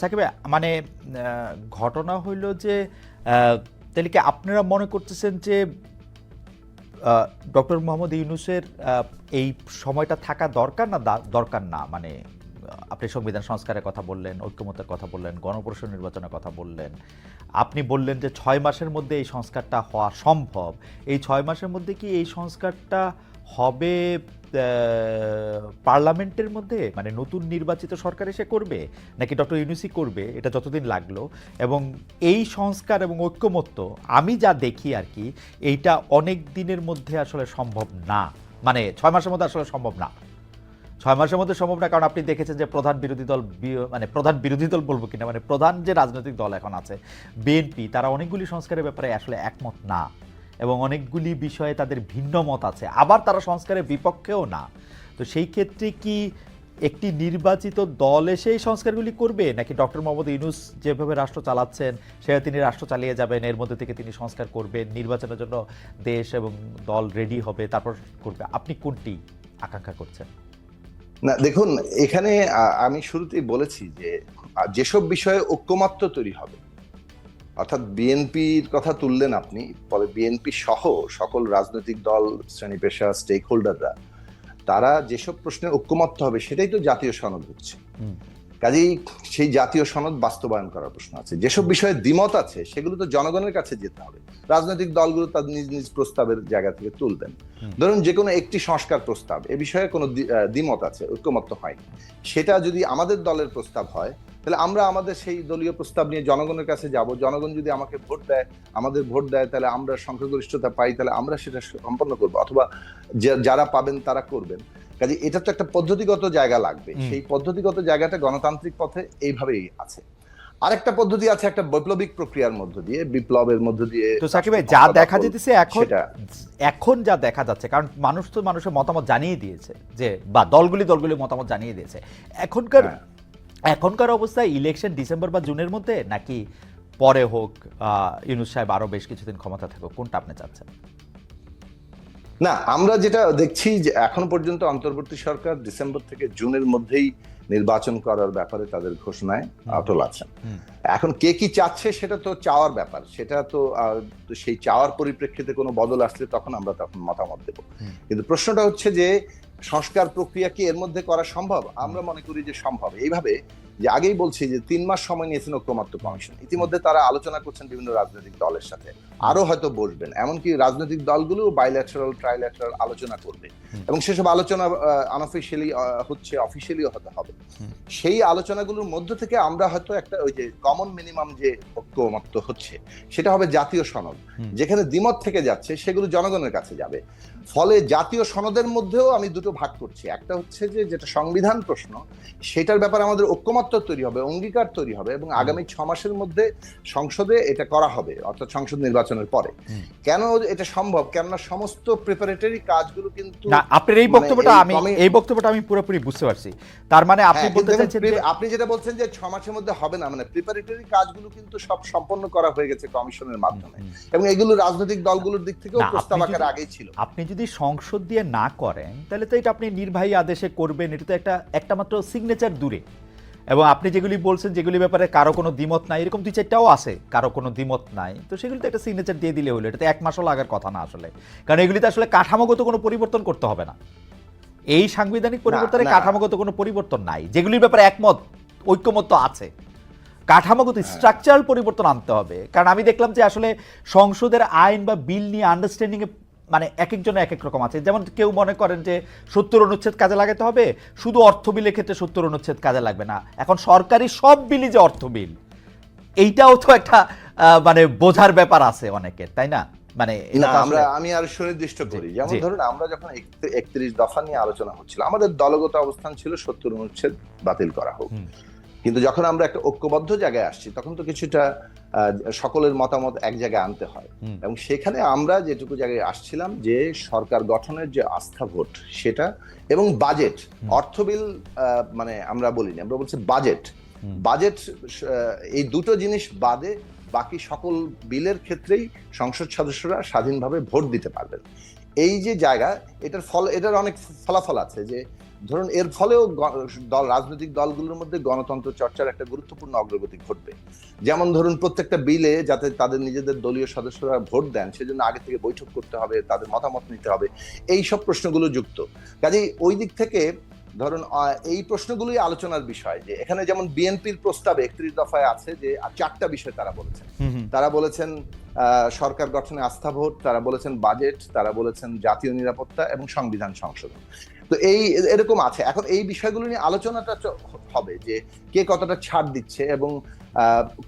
সাকিব মানে ঘটনা হইল যে তাহলে কি আপনারা মনে করতেছেন যে ডক্টর মোহাম্মদ ইউনুসের এই সময়টা থাকা দরকার না দরকার না? মানে আপনি সংবিধান সংস্কারের কথা বললেন ঐক্যমতের কথা বললেন গণপরিষদ নির্বাচনের কথা বললেন। আপনি বললেন যে ছয় মাসের মধ্যে এই সংস্কারটা হওয়া সম্ভব। এই ছয় মাসের মধ্যে কি এই সংস্কারটা হবে পার্লামেন্টের মধ্যে? মানে নতুন নির্বাচিত সরকার এসে করবে? নাকি ডক্টর ইউনুসি করবে? এটা যতদিন লাগল। এবং এই সংস্কার এবং ঐক্যমত্য, আমি যা দেখি আর কি, এইটা অনেক দিনের মধ্যে আসলে সম্ভব না। মানে ছয় মাসের মধ্যে আসলে সম্ভব না। ছয় মাসের মধ্যে সম্ভব না, কারণ আপনি দেখেছেন যে প্রধান বিরোধী দল মানে প্রধান বিরোধী দল বলব কিনা মানে প্রধান যে রাজনৈতিক দল এখন আছে, বিএনপি, তারা অনেকগুলি সংস্কারের ব্যাপারে আসলে একমত না এবং অনেকগুলি বিষয়ে তাদের ভিন্ন মত আছে, আবার তারা সংস্কারের বিপক্ষেও না। তো সেই ক্ষেত্রে কি একটি নির্বাচিত দল এসে এই সংস্কারগুলি করবে, নাকি ডক্টর মোহাম্মদ ইউনুস যেভাবে রাষ্ট্র চালাচ্ছেন, সেভাবে তিনি রাষ্ট্র চালিয়ে যাবেন, এর মধ্যে থেকে তিনি সংস্কার করবেন, নির্বাচনের জন্য দেশ এবং দল রেডি হবে, তারপর করবে? আপনি কোনটি আকাঙ্ক্ষা করছেন? না, দেখুন, এখানে আমি শুরুতেই বলেছি যে যেসব বিষয়ে ঐক্যমাত্র তৈরি হবে, অর্থাৎ বিএনপির কথা তুললেন আপনি, ফলে বিএনপি সহ সকল রাজনৈতিক দল, শ্রেণি পেশা স্টেক হোল্ডাররা তারা যেসব প্রশ্নে ঐক্যমত্য হবে, সেটাই তো জাতীয় সনদ হচ্ছে। কাজেই সেই জাতীয় সনদ বাস্তবায়ন করার প্রশ্ন আছে। যেসব বিষয়ে দ্বিমত আছে সেগুলো তো জনগণের কাছে যেতে হবে। রাজনৈতিক দলগুলো তার নিজ নিজ প্রস্তাবের জায়গা থেকে তুলবেন। ধরুন যে কোনো একটি সংস্কার প্রস্তাব এ বিষয়ে কোনো দ্বি- দ্বিমত আছে ঐক্যমত্য হয়নি। সেটা যদি আমাদের দলের প্রস্তাব হয় তাহলে আমরা আমাদের সেই দলীয় প্রস্তাব নিয়ে জনগণের কাছে যাব। জনগণ যদি আমাকে ভোট দেয় আমাদের ভোট দেয় তাহলে আমরা সংখ্যাগরিষ্ঠতা পাই তাহলে আমরা সেটা সম্পন্ন করব অথবা যারা পাবেন তারা করবেন। কাজে এটা তো একটা পদ্ধতিগত জায়গা লাগবে। সেই পদ্ধতিগত জায়গাটা গণতান্ত্রিক পথে এইভাবেই আছে। আরেকটা পদ্ধতি আছে একটা বৈপ্লবিক প্রক্রিয়ার মধ্য দিয়ে বিপ্লবের মধ্য দিয়ে। তো সাকিব ভাই যা দেখা যেতেছে এখন এখন যা দেখা যাচ্ছে কারণ মানুষ তো মানুষের মতামত জানিয়ে দিয়েছে যে বা দলগুলি দলগুলি মতামত জানিয়ে দিয়েছে। এখনকার হ্যাঁ। এখনকার অবস্থায় ইলেকশন ডিসেম্বর বা জুনের মধ্যে নাকি পরে হোক ইউনুস সাহেব আরও বেশ কিছুদিন ক্ষমতা থাকুক? কোনটা আপনি চাচ্ছেন? না আমরা যেটা দেখছি যে এখনও পর্যন্ত অন্তর্বর্তী সরকার ডিসেম্বর থেকে জুনের মধ্যেই নির্বাচন করার ব্যাপারে তাদের ঘোষণায় অটল আছেন। এখন কে কি চাচ্ছে সেটা তো চাওয়ার ব্যাপার। সেটা তো সেই চাওয়ার পরিপ্রেক্ষিতে কোনো বদল আসলে তখন আমরা তখন মতামত দেব। কিন্তু প্রশ্নটা হচ্ছে যে সংস্কার প্রক্রিয়া কি এর মধ্যে করা সম্ভব? আমরা মনে করি যে সম্ভব। এইভাবে যে আগেই বলছি যে তিন মাস সময় নিয়েছেন ঐক্যমাত্র কমিশন। ইতিমধ্যে তারা আলোচনা করছেন বিভিন্ন রাজনৈতিক দলের সাথে। আরও হয়তো বসবেন। এমনকি রাজনৈতিক দলগুলো বাইল্যাটারাল ট্রাইল্যাটারাল আলোচনা করবে। এবং সেসব আলোচনা আনঅফিসিয়ালি হচ্ছে অফিসিয়ালিও হতে হবে। সেই আলোচনাগুলোর মধ্য থেকে আমরা হয়তো একটা ওই যে কমন মিনিমাম যে ঐক্যমত্য হচ্ছে সেটা হবে জাতীয় সনদ। যেখানে দ্বিমত থেকে যাচ্ছে সেগুলো জনগণের কাছে যাবে। ফলে জাতীয় সনদের মধ্যেও আমি দুটো ভাগ করছি। একটা হচ্ছে যে যেটা সংবিধান প্রশ্ন সেটার ব্যাপারে আমাদের ঐক্যমত্য তৈরি হবে অঙ্গীকার তৈরি হবে এবং আগামী ছ মাসের মধ্যে সংসদে এটা করা হবে অর্থাৎ সংসদ নির্বাচনের পরে। কেন এটা সম্ভব? কেননা সমস্ত প্রিপারেটরি কাজগুলো কিন্তু আপনার এই মানে বক্তব্যটা আমি এই বক্তব্যটা আমি পুরোপুরি বুঝতে পারছি। তার মানে আপনি হ্যাঁ, বলতে চাইছেন আপনি যেটা বলছেন যে ছ মাসের মধ্যে হবে না মানে প্রিপারেটরি কাজগুলো কিন্তু সব সম্পন্ন করা হয়ে গেছে কমিশনের মাধ্যমে। এবং এগুলো রাজনৈতিক দলগুলোর দিক থেকেও প্রস্তাব আকারে আগেই ছিল। আপনি যদি সংসদ দিয়ে না করেন তাহলে তো এটা আপনি নির্বাহী আদেশে করবেন। এটা তো একটা একটা মাত্র সিগনেচার দূরে। এবং আপনি যেগুলি বলছেন যেগুলি ব্যাপারে কারও কোনো দ্বিমত নাই এরকম দুই চারটাও আছে কারও কোনো দ্বিমত নাই। তো সেগুলি তো একটা সিগনেচার দিয়ে দিলে হলো এটা তো এক মাসও লাগার কথা না আসলে। কারণ এগুলিতে আসলে কাঠামোগত কোনো পরিবর্তন করতে হবে না। এই সাংবিধানিক পরিবর্তনে কাঠামোগত কোনো পরিবর্তন নাই। যেগুলির ব্যাপারে একমত ঐক্যমত আছে। কাঠামোগত স্ট্রাকচারাল পরিবর্তন আনতে হবে। কারণ আমি দেখলাম যে আসলে সংসদের আইন বা বিল নিয়ে আন্ডারস্ট্যান্ডিং এ মানে এক একজনের এক এক রকম আছে। যেমন কেউ মনে করেন যে সত্তর অনুচ্ছেদ কাজে লাগাতে হবে শুধু অর্থ বিলের ক্ষেত্রে সত্তর অনুচ্ছেদ কাজে লাগবে না। এখন সরকারি সব বিলই যে অর্থ বিল এইটাও তো একটা আহ, মানে বোঝার ব্যাপার আছে অনেকের তাই না? মানে আমরা আমি আর সুনির্দিষ্ট করি। যেমন ধরুন আমরা যখন একত্রিশ দফা নিয়ে আলোচনা হচ্ছিল আমাদের দলগত অবস্থান ছিল সত্তর অনুচ্ছেদ বাতিল করা হোক। কিন্তু যখন আমরা একটা ঐক্যবদ্ধ জায়গায় আসছি তখন তো কিছুটা সকলের মতামত এক জায়গায় আনতে হয়। এবং সেখানে আমরা যেটুকু জায়গায় আসছিলাম যে সরকার গঠনের যে আস্থা ভোট সেটা এবং বাজেট অর্থবিল মানে আমরা বলিনি আমরা বলছি বাজেট। বাজেট এই দুটো জিনিস বাদে বাকি সকল বিলের ক্ষেত্রেই সংসদ সদস্যরা স্বাধীনভাবে ভোট দিতে পারবেন। এই যে জায়গা এটার ফল এটার অনেক ফলাফল আছে যে ধরুন, এর ফলেও দল, রাজনৈতিক দলগুলোর মধ্যে গণতন্ত্র চর্চার একটা গুরুত্বপূর্ণ অগ্রগতি ঘটবে। যেমন ধরুন, প্রত্যেকটা বিলে যাতে তাদের নিজেদের দলীয় সদস্যরা ভোট দেন, সেজন্য আগে থেকে বৈঠক করতে হবে, তাদের মতামত নিতে হবে। এই সব প্রশ্নগুলো যুক্ত। কাজেই ওই দিক থেকে ধরুন এই প্রশ্নগুলোই আলোচনার বিষয় যে, এখানে যেমন বিএনপির প্রস্তাবে একত্রিশ দফায় আছে যে চারটা বিষয় তারা বলেছেন। তারা বলেছেন সরকার গঠনে আস্থা ভোট, তারা বলেছেন বাজেট, তারা বলেছেন জাতীয় নিরাপত্তা এবং সংবিধান সংশোধন। তো এই এরকম আছে। এখন এই বিষয়গুলো নিয়ে আলোচনাটা হবে যে কে কতটা ছাড় দিচ্ছে এবং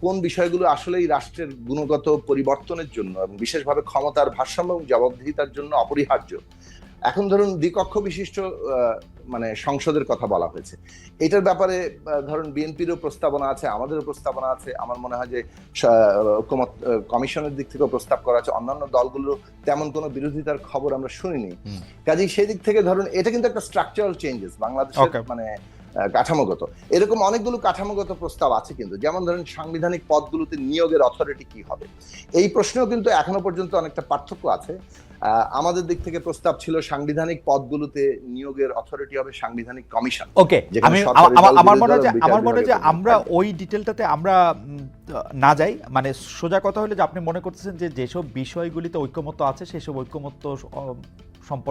কোন বিষয়গুলো আসলেই রাষ্ট্রের গুণগত পরিবর্তনের জন্য এবং বিশেষভাবে ক্ষমতার ভারসাম্য এবং জবাবদিহিতার জন্য অপরিহার্য। এখন ধরুন দ্বিকক্ষ বিশিষ্ট মানে সংসদের কথা বলা হয়েছে। এটার ব্যাপারে ধরুন বিএনপিরও প্রস্তাবনা আছে আমাদেরও প্রস্তাবনা আছে। আমার মনে হয় যে ঐক্যমত কমিশনের দিক থেকেও প্রস্তাব করা আছে। অন্যান্য দলগুলো তেমন কোনো বিরোধিতার খবর আমরা শুনিনি। কাজেই সেই দিক থেকে ধরুন এটা কিন্তু একটা স্ট্রাকচারাল চেঞ্জেস বাংলাদেশের মানে কাঠামোগত। এরকম অনেকগুলো কাঠামোগত প্রস্তাব আছে কিন্তু। যেমন ধরেন সাংবিধানিক পদগুলোতে নিয়োগের অথরিটি কি হবে? এই প্রশ্নেও কিন্তু এখনও পর্যন্ত অনেকটা পার্থক্য আছে। আমাদের দিক থেকে প্রস্তাব ছিল সাংবিধানিক পদগুলোতে নিয়োগের অথরিটি হবে সাংবিধানিক কমিশন। ওকে আমি আমার- মনে হয় যে আমার মনে হয় যে আমরা ওই ডিটেলটাতে আমরা না যাই। মানে সোজা কথা হলো যে আপনি মনে করতেছেন যে যেসব বিষয়গুলিতে ঐক্যমত্য আছে সেসব ঐক্যমত্য সম্পর্কে